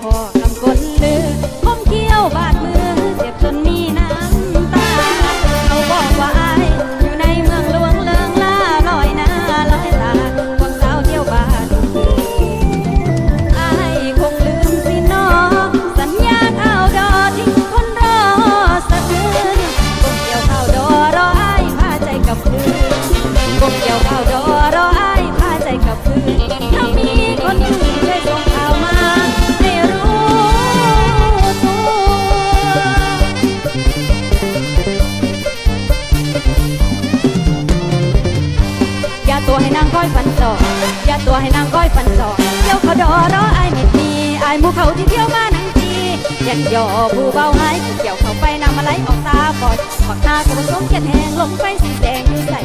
พอคำคนลือผมเกี่ยวบาด ให้นางก้อยฟันจออย่าตัวให้นางก้อยฟันจอเที่ยวเขาดอรอไอ้ายไม่มีไอ้ายหมูเขาที่เที่ยวมานังทียันย่อผู้เบาหายเกี่ยวเขาไปนำมาไหลออกตาบอดปักหน้าก็ผสมเกียดแหงลงไปสีแดงอยู่ใส่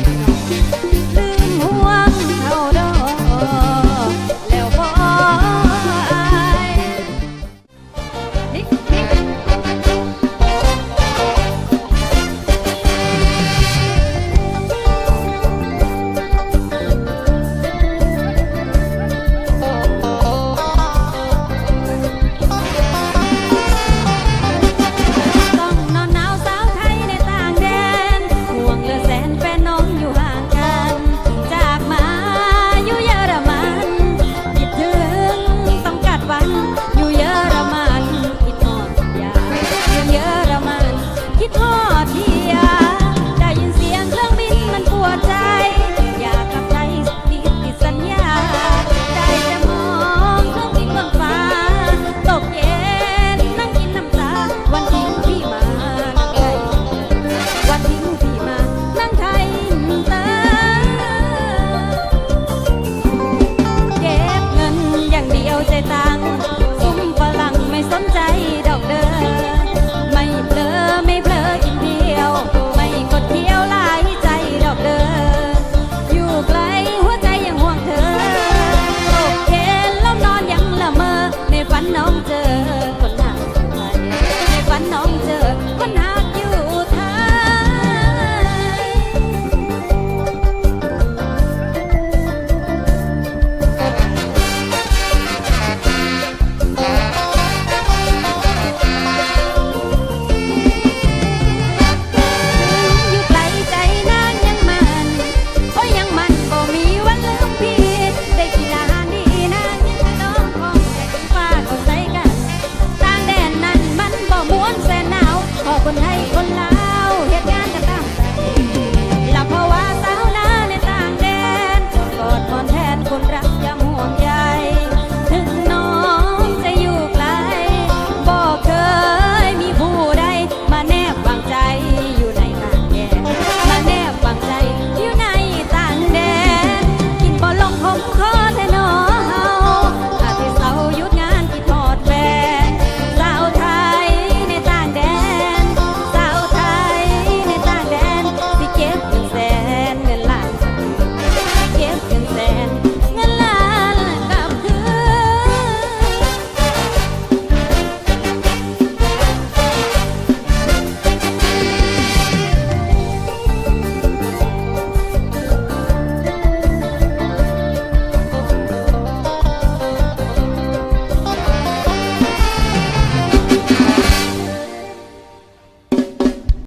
เพีย